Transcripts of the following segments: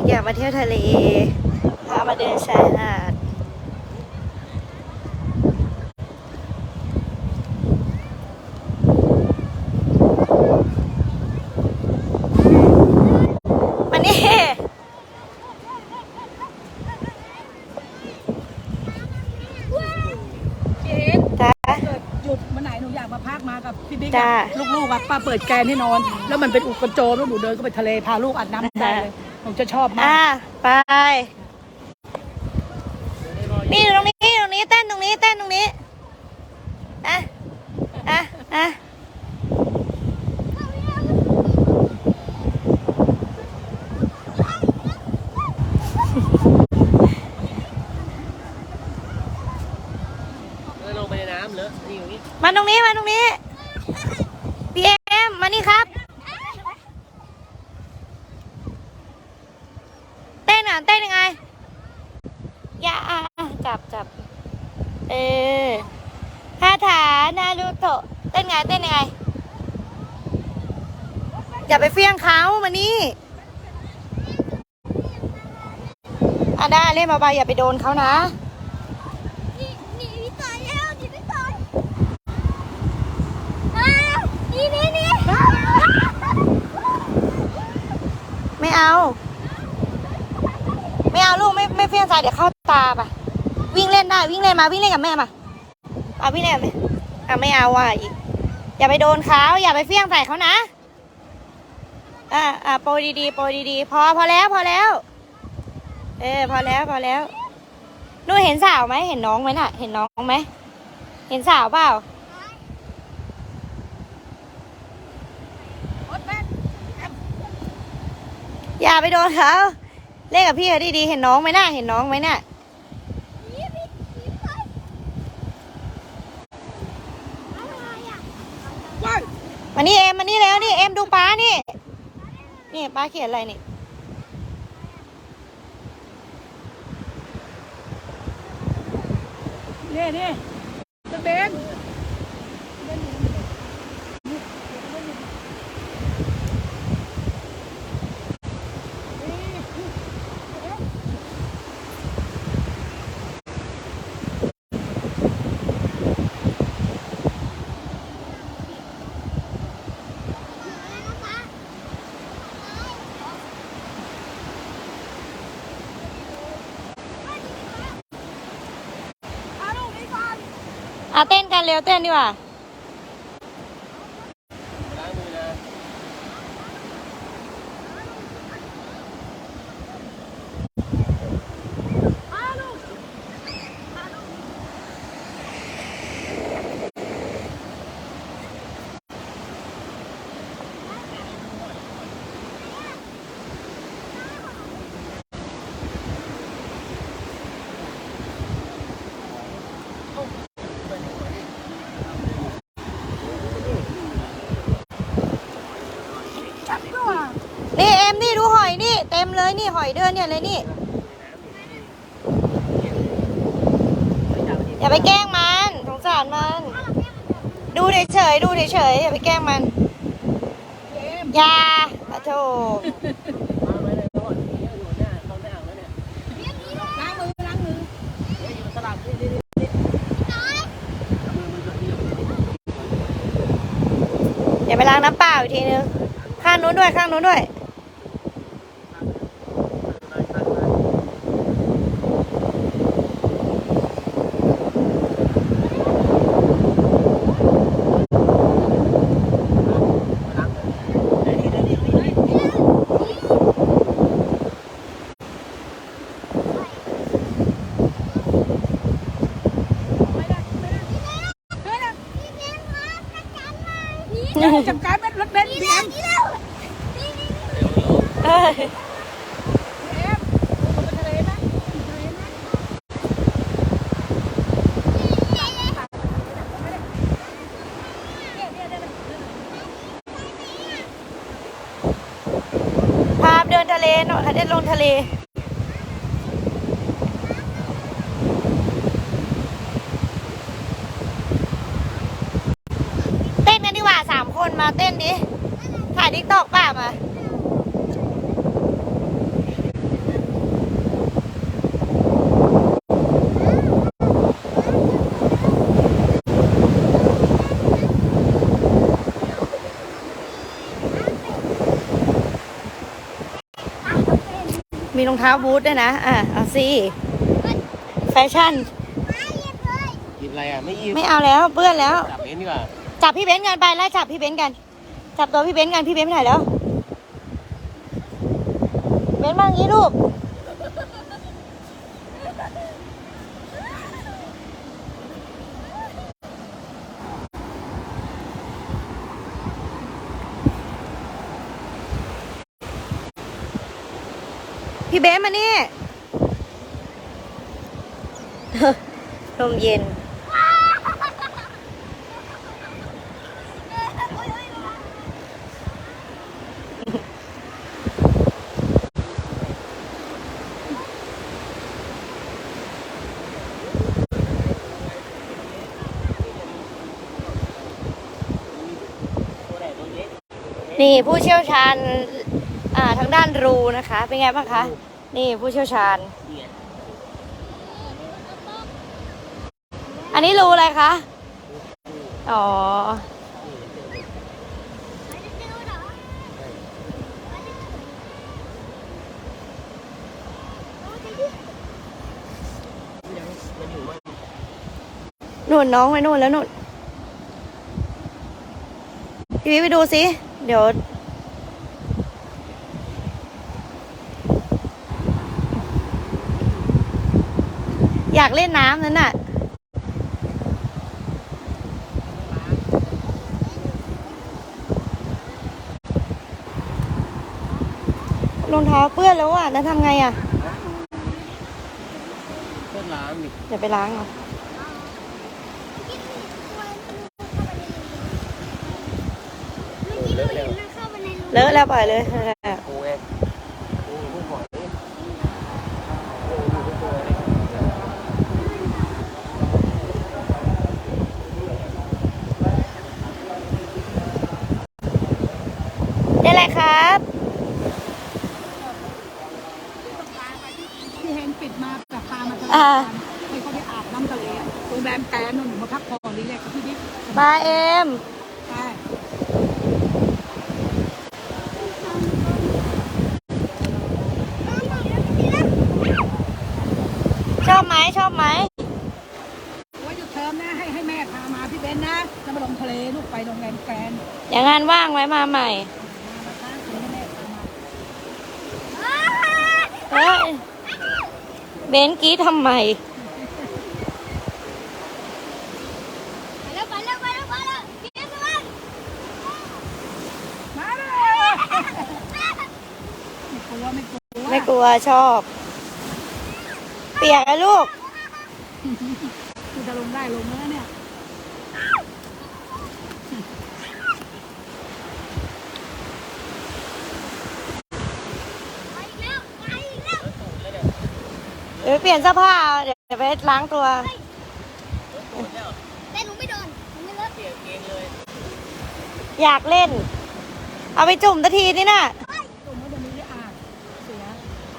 เด็กอยากมาเที่ยวทะเล พามาเดินชายหาดมานี่เจ๊จ้าเกิดหยุดวันไหนหนูอยากมาพักมากับพี่บิ๊กจ้าอะลูกๆอะป้าเปิดแกนให้นอน แล้วมันเป็นอุกกระโจมแล้วหนูเดินก็ไปทะเลพาลูกอาบน้ำได้เลย หนูจะชอบมาอ่าก ไป นี่ตรงนี้ตรงนี้เต้นตรงนี้เต้นตรงนี้อะอะอะเลยลงไปในน้ำเลอะนี่อยู่นี่มาตรงนี้มาตรงนี้พีเอ็มมานี่ครับ เต้นอะเต้น ยังไงอย่าอะอะจับจับเออคาถานารูโตะเต้นไงเต้นยังไง อย่าไปเฟี้ยงเขามานี่อะได้เล่นเบาๆอย่าไปโดนเขานะหนีหนีพี่ต่อยแล้วหนีพี่ต่อยอ้าวหนีหนีหนีไม่เอาไม่เอาลูก ไม่เฟี้ยงใส่เดี๋ยวเข้าตาปะวิ่งเล่นได้วิ่งเล่นมาวิ่งเล่นกับแม่มาเอาวิ่งเล่นกับแม่อะไม่เอาว่ะอีกอย่าไปโดนเขาอย่าไปเฟี้ยงใส่เขานะอะอะโปรดีๆโปรดีๆพอพอแล้วพอแล้ว เออพอแล้วพอแล้วนู่นเห็นสาวไหมเห็นน้องไหมน่ะ เห็นน้องไหมเห็นสาวเปล่าอย่าไปโดนเขา เล่นกับพี่เขาดีๆ เห็นน้องไหมน่ะเห็นน้องไหมน่ะหนีพี่หนีพี่ต่อยอะไรอะว้ายมานี่เอ็มมานี่แล้วนี่เอ็มดูป้านี่ นี่ป้าเขียนอะไรนี่นี่นี่เบน เอาลูกไปก่อน อะ เต้นกันเร็วเต้นดีกว่า ล้างมือนะ เอาลูก นี่เอ็มนี่ดูหอยนี่ เลยนี่หอยเดือนเนี่ยเลยนี่ อย่าไปแกล้งมันสงสารมัน ดูเฉยๆดูเฉยๆอย่าไปแกล้งมันอย่าอะโถมาไว้เลยก่อนนี่อยู่หน้าเขาหอล้างมือเฮ้ยอยู่สลับนี่นี่นี่มือมันจะเอียงอย่าไปล้างน้ำเปล่าอีกทีนึงข้างนู้นด้วยข้างนู้นด้วย จับการเป็นรถเบนซ์บีเอ็มเอ้ยเอ็มลงไปเลไหมทะเลไหมพาเดินทะเลหน่อยค่ะเดินลงทะเล เต้นกันดีกว่าสามคนมาเต้นดิ ถ่ายทิกตอกป่ะมา มีรองเท้าบูทด้วยนะ อะ เอาสิ แฟชั่น หยิบอะไรอะ ไม่หยิบไม่เอาแล้วเปื้อนแล้ว จับเองดีกว่าจับพี่เบนซ์กันไปไล่จับพี่เบนซ์กัน จับตัวพี่เบนซ์กันพี่เบนซ์ไปไหนแล้ว เบนซ์มาอย่างนี้ลูก พี่เบนซ์มานี่ลมเย็น นี่ผู้เชี่ยวชาญ อ่าทางด้านรูนะคะ เป็นไงบ้างคะ นี่ผู้เชี่ยวชาญ อันนี้รูอะไรคะ อ๋อ นู่นน้องไปนู่นแล้วนู่นพี่วิไปดูสิ เดี๋ยว อยากเล่นน้ำนั่นน่ะ รองเท้าเปื้อนแล้วอะแล้วทำไงอะเพื่อนล้างดิเดี๋ยวไปล้างเอาเลอะแล้วเลอะแล้วปล่อยเลยนั่นแหละโอ้ยโอ้ยพวกหอยนี่ ได้เลยครับ ที่เห็นปิดมาแต่พามาทะเล อ่า ให้เขาได้อาบน้ำทะเลอะโรงแรมแกลนนนหนูมาพักผ่อนรีแลกซ์กับพี่บิ๊กบายเอ็มใช่ชอบไหมชอบไหมว่าหยุดเทอมนะให้ให้แม่พามาพี่เบนนะจะมาลงทะเลลูกไปโรงแรมแกรนด์อย่างงานว่างไว้มาใหม่มาค้งคืนให้แม่พามาเฮ้ยเบนกี้ทำไม มาเลยไม่กลัวไม่กลั วไม่กลัวชอบ เปียกอะลูกคือจะลงได้ลงแล้วเนี่ย เดี๋ยวไปเปลี่ยนเสื้อผ้า เดี๋ยวไปล้างตัว แต่หนูไม่โดนหนูไม่เลอะอยากเล่น เอาไปจุ่มตะทีนี่น่ะ ตุ่มว่าจะมีที่อ่างเสีย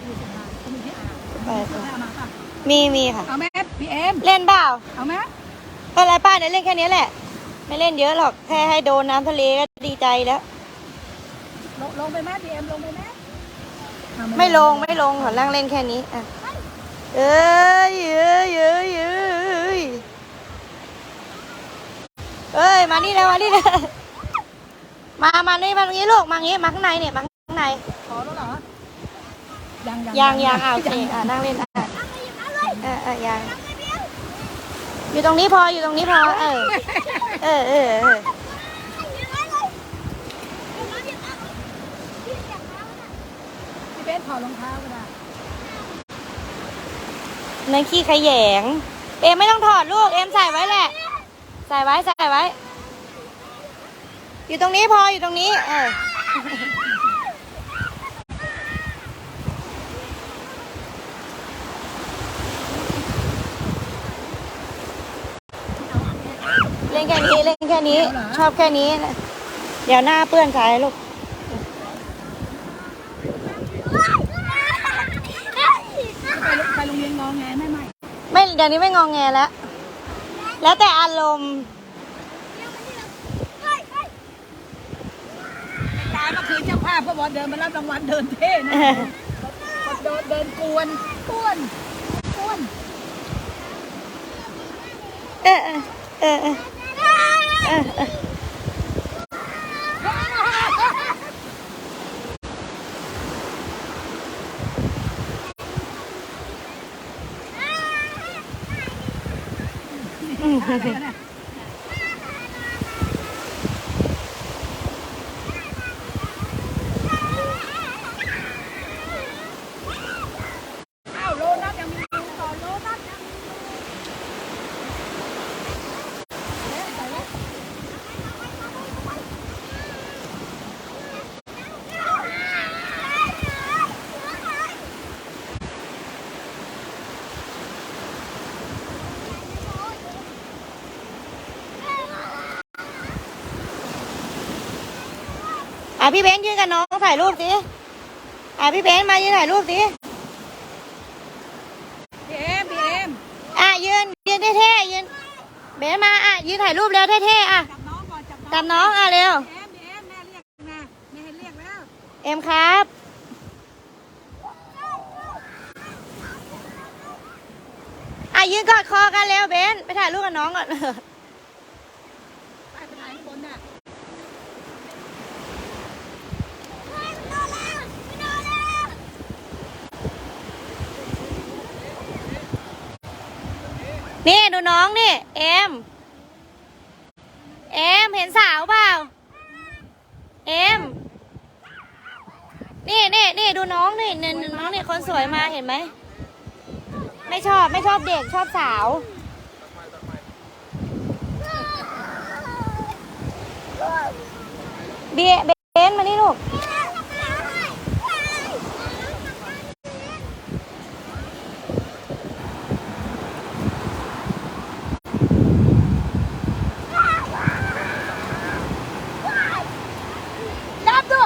อยู่สะพานเขามีที่อ่าง ไป เอาแม่มาป่ะ มีมีค่ะ เอาแม่พี่เอ็มเล่นเปล่าเอาแม่ก็ไรป้าเดี๋ยวเล่นแค่นี้แหละ ไม่เล่นเยอะหรอก แค่ให้โดนน้ำทะเลก็ดีใจแล้ว ลงลงไปแม่พี่เอ็มลงไปแม่เอาไม่ลงไม่ลงขอนั่งเล่นแค่นี้อะเอ้ยเอ้ยเอ้ยเอ้ยเอ้ยมานี่เลยมานี่เลยมา มานี่มาตรงนี้ลูก มางี้มาข้างในเนี่ยมาข้างในขอแล้วเหรอยังยังยังอะโอเคอะนั่งเล่นอะ เออเออยังอยู่ตรงนี้พออยู่ตรงนี้พอ เออ เออเออเออพี่เบนถอดรองเท้าก็ได้นั่นขี้ขยง เอ็มไม่ต้องถอดลูก เอ็มใส่ไว้แหละ ใส่ไว้ใส่ไว้ อยู่ตรงนี้พออยู่ตรงนี้ เออ ล่นแค่นี้เล่นแค่นี้ ชอบแค่นี้นะเดี๋ยวหน้าเปื้อนสายลูกไปโรงไปโรงเรียนงอแงแม่ไม่ไม่เดี๋ยวนี้ไม่งองแงแล้ว แล้วแต่อารมณ์ตายเมื่อคืนเจ้าภาพก็บอกเดินมารับรางวัลเดินเท่นะโดดินเดินกวนกวนกวนเออเออเออ Ha, ha, ha. อะพี่เบนซ์ยืนกับน้องถ่ายรูปสิอะพี่เบนซ์มายืนถ่ายรูปสิพี่เอ็มพี่เอ็มอะยืนยืนเท่ๆยืนเบนซ์มาอะยืนถ่ายรูปเร็วเท่ๆอะจับน้องก่อนจับน้องตามน้องอะเร็วพี่เอ็มพี่เอ็มแม่เรียกนะแม่ให้เรียกแล้วเอ็มครับอะยืนกอดคอกันเร็วเบนซ์ไปถ่ายรูปกับน้องก่อน ไปไปไหนข้างบนน่ะ นี่ดูน้องนี่เอ็มเอ็มเห็นสาวเปล่าเอ็มนี่นี่นี่ดูน้องนี่นี่นี่น้องนี่คนสวยมาเห็นไหมไม่ชอบไม่ชอบเด็กชอบสาวเบียเบนมานี่ลูก จับตัว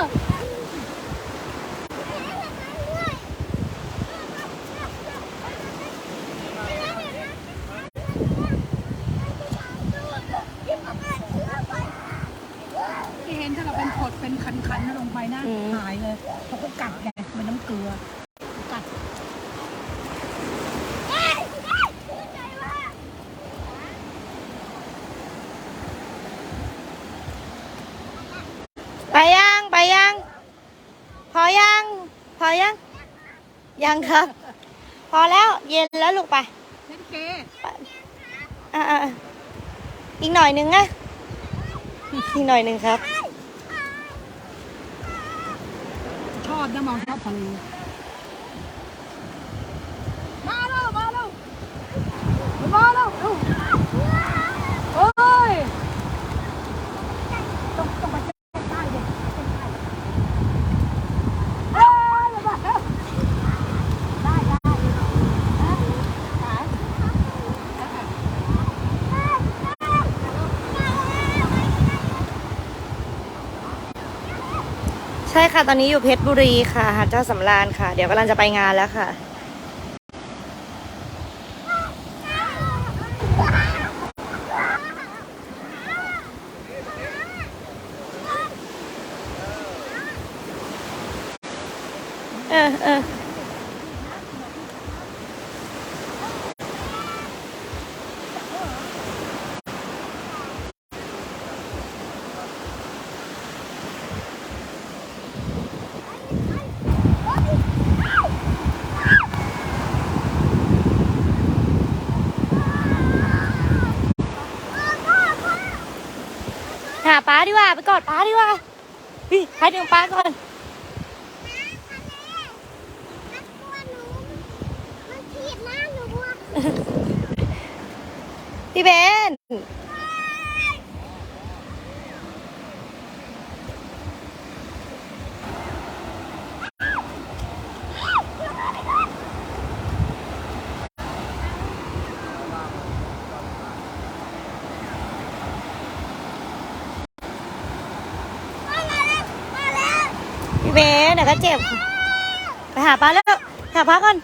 ที่เห็นถ้าเราเป็นขดเป็นคันๆนะลงไปนะ อืม หายเลยเขาก็กัดไงมันน้ำเกลือกัด ไปยังไปยัง พอยัง พอยัง ยังครับ พอแล้วเย็นแล้วลูกไปเล่นเกอะอะอะอีกหน่อยหนึ่งนะอีกหน่อยหนึ่งครับ ชอบนะมองชอบทะเลมาแล้วมาแล้วมาแล้วดูเอ้ยต้องต้องมาใกล้ๆเด็กเอ้ยมาแล้วได้ได้ฮะไหน ใช่ ค่ะ ตอนนี้อยู่เพชรบุรีค่ะหาดเจ้าสำราญค่ะ เดี๋ยวกำลังจะไปงานแล้วค่ะ เออเออหาป้าดีกว่า ไปกอ ดีกว่าพี่ให้ถึงปลาก่อน เดี๋ยวก็เจ็บ ไปหาปลาแล้วหาปลาก่อน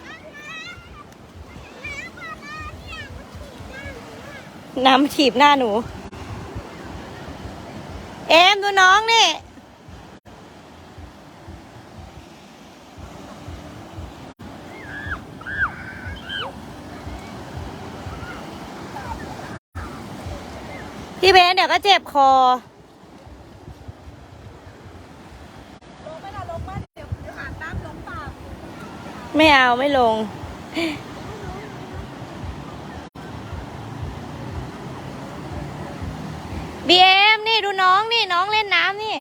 น้ำถีบหน้าหนู เอ็มดูน้องนี่พี่เบนเดี๋ยวก็เจ็บคอ ไม่เอาไม่ลง บีเอ็มนี่ดูน้องนี่น้องเล่นน้ำนี่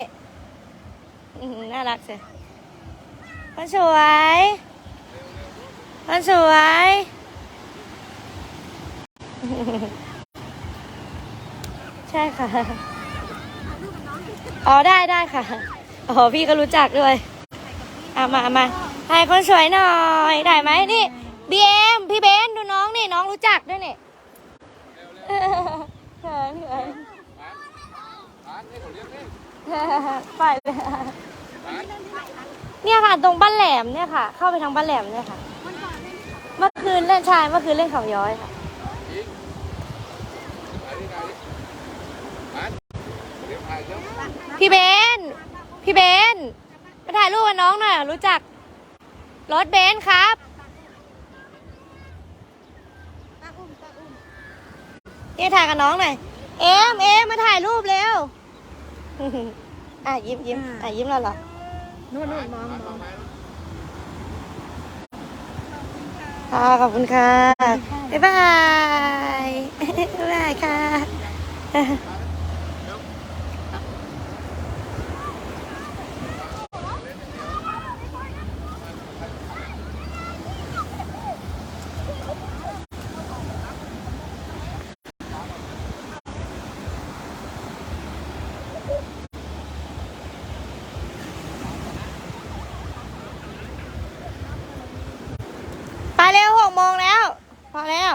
น่ารักเชียคนสวยคนสวยใช่ค่ะ อ๋อได้ได้ค่ะ อ๋อพี่ก็รู้จักด้วยเอามาเอา มาให้คนสวยหน่อยได้ไหมนี่บีเอ็มพี่เบนดูน้องนี่น้องรู้จักด้วยนี่เขินเขินฝ่ายกนี่ไปเลยเนี่ยค่ะตรงบ้านแหลมเนี่ยค่ะ เข้าไปทางบ้านแหลมเนี่ยค่ะ เมื่อคืนเล่นชายเมื่อคืนเล่นเขาย้อยค่ะพี่เบน พี่เบนมาถ่ายรูปกับน้องหน่อยรู้จัก รถเบนซ์ครับ นี่ถ่ายกับน้องหน่อย เอ็มเอ็มมาถ่ายรูปเร็ว อะยิ้มยิ้มอะยิ้มแล้วเหรอนู่นนู่นมองมองค่ะขอบคุณค่ะ บ๊ายบาย บ๊ายบายค่ะ ไปเร็วหกโมงแล้ว พ อแล้ว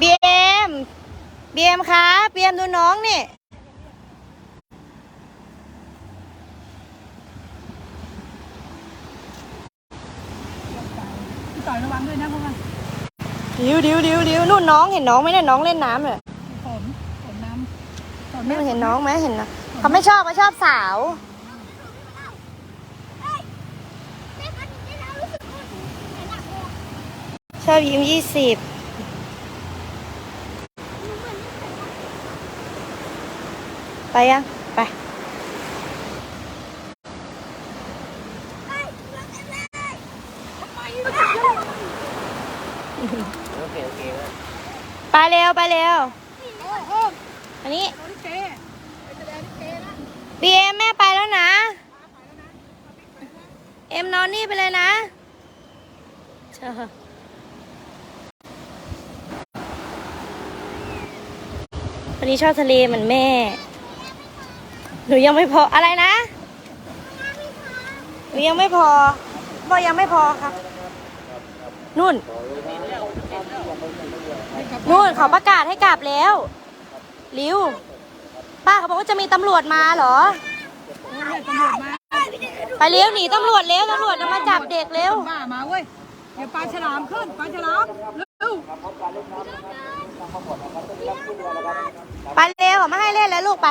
บีเอ็มบีเอ็มครับบีเอ็มดูน้องนี่ พี่ต่อยระวังด้วยนะเพราะว่าดิวดิวดิวดิวนู่นน้องเห็นน้องไหมเนี่ยน้องเล่นน้ำเลยฝนฝนน้ำฝนไม่ไม่เห็นน้องไหมเห็นนะเขาไม่ชอบเขาชอบสาว แม่ก็ได้แล้วรู้สึกว่าไหนหนักเลย ชอบยิ้มยี่สิบไปยังไปโอเคโอเคไปเร็วไปเร็วอันนี้โอ้ลิเกไปแสดงลิเกนะบีเอ็มแม่ไปแล้วนะ เอ็มนอนนี่ไปเลยนะเชอ วันนี้ชอบทะเลเหมือนแม่ หนูยังไม่พออะไรนะหนูยังไม่พอบอกยังไม่พอครับ นู่น นู่นเขาประกาศให้กลับแล้วริวป้าเขาบอกว่าจะมีตำรวจมาเหรอ ไปเร็วหนีตำรวจเร็วตำรวจจะมาจับเด็กเร็วบ้ามาเว้ย เดี๋ยวปลาฉลามขึ้นปลาฉลามเร็ว ไปเร็วเขาไม่ให้เล่นแล้วลูกไป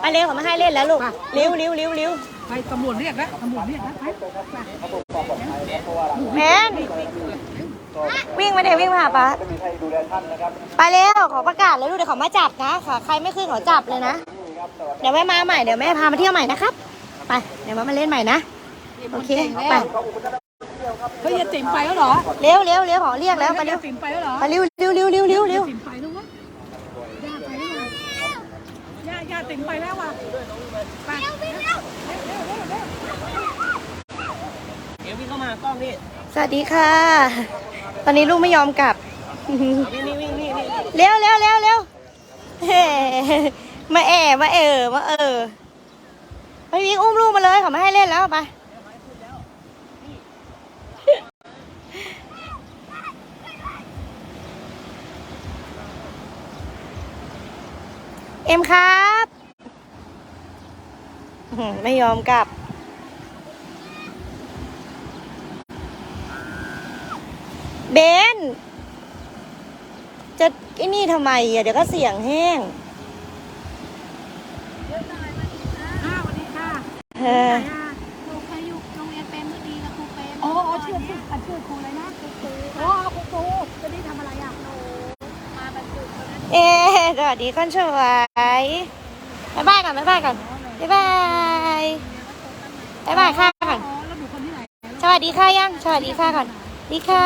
ไปเร็วเขาไม่ให้เล่นแล้วลูกเร็วเร็วเร็วเร็วไปตำรวจเรียกแล้วตำรวจเรียกแล้วไปไปแมนวิ่งมาเดี๋ยววิ่งมาหาป้าไปเร็วขอประกาศเลยลูกเดี๋ยวเขามาจับนะค่ะใครไม่ขึ้นเขาจับเลยนะ เดี๋ยวแม่มาใหม่เดี๋ยวแม่พามาเที่ยวใหม่นะครับ ไปเดี๋ยวมามาเล่นใหม่นะ โอเคไป เฮ้ยยายติ๋มไปแล้วเหรอเร็วเร็วเร็วขอเรียกแล้วไปเร็ยายวติ๋มไปแล้วเหรอไปเร็วเร็วเร็วเร็วเร็วเร็วติ๋มไปแล้ววะย่าไปแล้ววะย่าย่าติ๋มไปแล้ววะไปเร็วเร็วเร็วเร็วเร็วเร็วเดี๋ยววิ่งเข้ามากล้องนี่สวัสดีค่ะ ตอนนี้ลูกไม่ยอมกลับนี่นี่นี่นี่นี่เร็วเร็วเร็วเร็วเฮ้มาแอบมาเออมาเออไปวิ่งอุ้มลูกมาเลยเขาไม่ให้เล่นแล้วไป เอ็มครับอื้อหือไม่ยอมกลับ เบน จะไอ้นี่ทำไมอะ เดี๋ยวก็เสียงแห้งอ่าสวัสดีค่ะเออย่าหนูเคยอยู่โรงเรียนเปรมฤดีกับครูเปรมอ๋ออ๋อที่อชื่ออะชื่อครูอะไรนะครูครูอ๋อครูครูจะได้ทำอะไรอะเอ๊ะ สวัสดีคนสวยบ๊ายบายก่อนบ๊ายบายก่อนบ๊ายบายบ๊ายบายค่ะก่อนสวัสดีค่ะยังสวัสดีค่ะก่อนดีค่ะ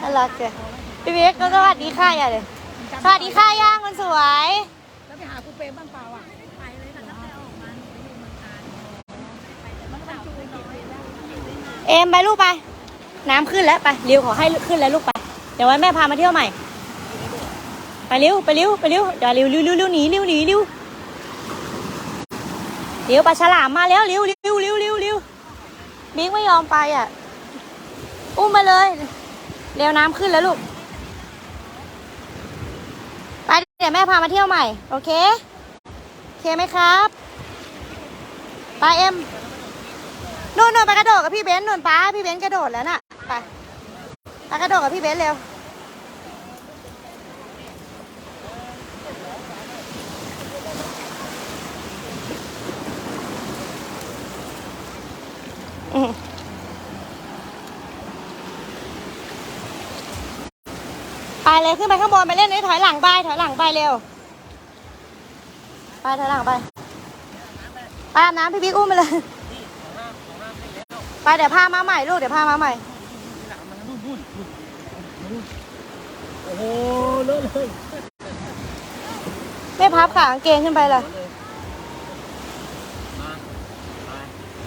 น่ารักจ้ะพี่เบ๊กก็สวัสดีค่ะอย่าเลยสวัสดีค่ะยังคนสวยแล้วไปหาครูเปรมบ้างเปล่าอะไปเลยค่ะแล้วออกมาหนูไปดูมันทานมันสาวไปกินเลยแล้วเอ็มไปลูกไป น้ำขึ้นแล้วไปเร็วขอให้ขึ้นแล้วลูกไป เดี๋ยวไว้แม่พามาเที่ยวใหม่ ไปเร็วไปเร็วไปเร็วเดี๋ยวเร็วเร็วเร็วเร็วหนีเร็วหนีเร็วเร็วปลาฉลามมาแล้วเร็วเร็วเร็วเร็วเร็วบิ๊กไม่ยอมไปอะ อุ้มมาเลย เร็วน้ำขึ้นแล้วลูก ไปเดี๋ยวแม่พามาเที่ยวใหม่ โอเค โอเคไหมครับไปเอ็มนู่นนู่นไปกระโดดกับพี่เบนซ์นู่นป้าพี่เบนซ์กระโดดแล้วน่ะไปไปกระโดดกับพี่เบนซ์เร็ว ไปเลยขึ้นไปข้างบนไปเล่นเลยถอยหลังไปถอยหลังไปเร็ว ไปถอยหลังไปไปอาบน้ำพี่บิ๊กอุ้มไปเลย ไปเดี๋ยวพามาใหม่ลูกเดี๋ยวพามาใหม่ โอ้โหเลอะเลยไม่พับขากางเกงขึ้นไปเลย มาไป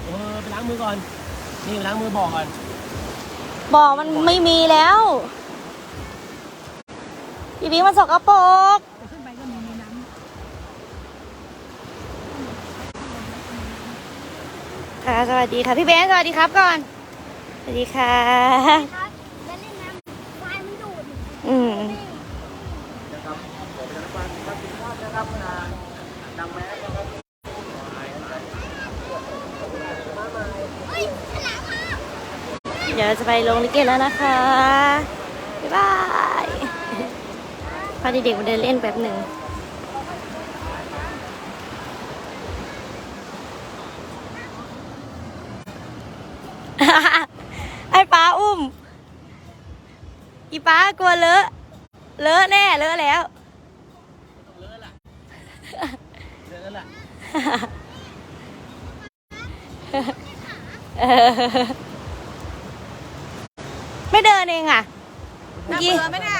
เออไปล้าง มือก่อน นี่ไปล้างมือบอกก่อน บ่อมันไม่มีแล้วพี่บิ๊กมันสกปรกแต่ขึ้นไปก็มีมีน้ำค่ะสวัสดีค่ะพี่เบนซ์สวัสดีครับก่อน สวัสดีค่ะครับแล้วเล่นน้ำไฟมันดูด อืม นะครับขอประชาสัมพันธ์นะครับทุกท่านนะครับนะนำแมสนะครับ เฮ้ยฉลามมา เดี๋ยวจะไปลงลิเกแล้วนะคะ บ๊ายบายพาเด็กๆมาเดินเล่นแป๊บหนึ่งไอ้ป้าอุ้ม อีป้ากลัวเลอะ เลอะแน่ เลอะแล้วเลอะละเลอะละ เออไม่เดินเองอะ เมื่อน่ากี้เบื่อไหมเนี่ย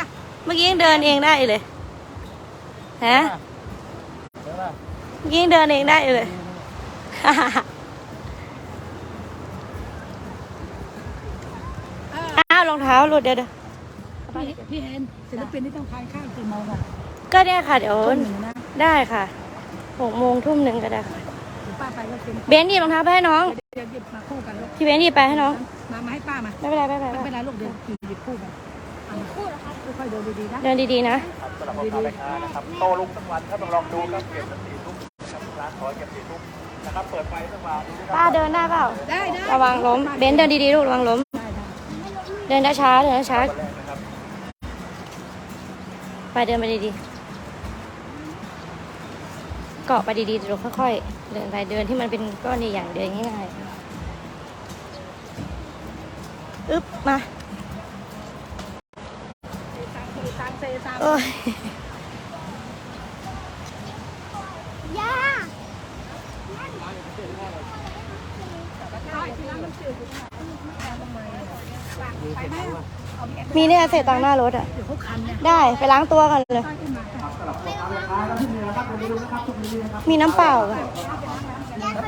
เมื่อกี้ยังเดินเองได้เลย ฮะเลอะละเมื่อกี้ยังเดินเองได้เลยเอออ้าวรองเท้าหลุดเดี๋ยวเดี๋ยวพี่พี่เห็นศิลปินที่ต้องทานข้าวกี่โมงอะก็เนี่ยค่ะเดี๋ยวทุ่มหนึ่งนะได้ค่ะหกโมงทุ่มหนึ่งก็ได้ค่ะเดี๋ยวป้าไปก็กินเบนซ์หยิบรองเท้าไปให้น้อง เดี๋ยวหยิบมาคู่กันลูกพี่เบนซ์หยิบไปให้น้อง มามาให้ป้ามาไม่เป็นไรไม่เป็นไรไม่ไม่เป็เป็นนไรไรลูกเดี๋ยวหยิบคู่กันเอามาคู่เหรอครับค่อยๆเดินดีๆนะ เดินดีๆนะ ครับสำหรับพ่อค้าแม่ค้านะครับโตลุกทั้งวันครับลองดูครับเก็บสักสี่ทุ่มนะครับร้านขอเก็บสี่ทุ่มนะครับเปิดไฟสักวันดูนะครับ ป้าเดินได้เปล่า ได้ได้ระวังล้ม เบนซ์เดินดีๆลูกระวังล้ม ได้ได้เดินช้าๆเดินช้าวันแรกนะครับๆไปเดินไปดีๆ เกาะไปดีๆเดี๋ยวค่อยๆ เดินไปเดินที่มันเป็นก้อนใหญ่ๆเดินง่ายๆ อึ๊บมาเซตามโอ้ยย่าม,มีเนี่ยเศษตังหน้ารถอะ ได้ไปล้างตัวกันเลย มีน้ำเปล่าอะ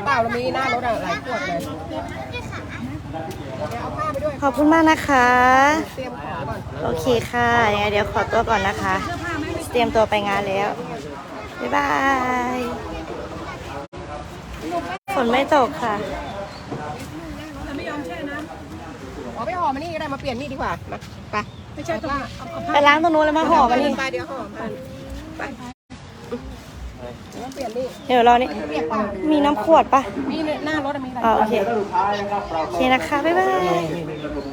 เปล่าเรามีหน้ารถอะหลายขวดเลย ขอบคุณมากนะคะ โอเคค่ะยังไงเดี๋ยวขอตัวก่อนนะคะ เตรียมตัวไปงานแล้ว บ๊ายบาย ฝนไม่ตกค่ะแต่ไม่ยอมแช่น้อ๋อไปห่อมานี่ก็ได้มาเปลี่ยนนี่ดีกว่ามาไปำไม่ใช่ตรงนี้เอาเอาไปล้างตรงนู้นแล้วมาห่อมานี่ ไปเดี๋ยวห่อมาไปมา เปลี่ยนนี่เดี๋ยวรอนี่เปลี่ยนเปล่ามีน้ำขวดปะมีหน้ารถอะมีอะไรอ๋อโอเคสุดท้ายนะครับเราโอเคนะคะ บ๊ายบายนี่นี่ระบบ